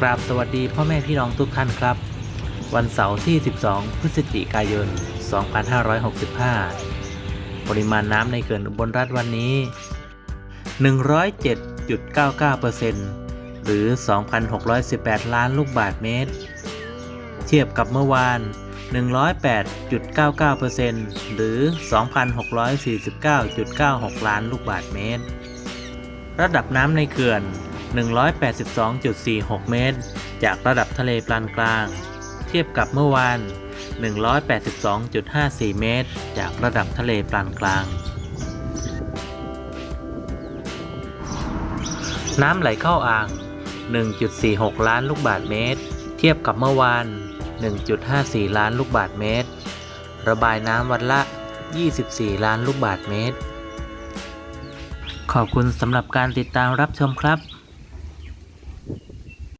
กราบสวัสดีพ่อแม่พี่น้องทุกท่านครับ วันเสาร์ที่ 12 พฤศจิกายน 2565 ปริมาณน้ำในเขื่อนอุบลรัฐวันนี้ 107.99%หรือ 2,618 ล้านลูกบาศก์เมตร เทียบกับเมื่อวาน 108.99%หรือ 2,649.96 ล้านลูกบาศก์เมตร ระดับน้ำในเขื่อน 182.46 เมตร จากระดับทะเลปานกลาง เทียบกับเมื่อวาน 182.54 เมตร จากระดับทะเลปานกลาง น้ำไหลเข้าอ่าง 1.46 ล้านลูกบาศเมตร เทียบกับเมื่อวาน 1.54 ล้านลูกบาศเมตร ระบายน้ำวันละ 24 ล้านลูกบาศเมตรขอบคุณสำหรับการติดตามรับชมครับ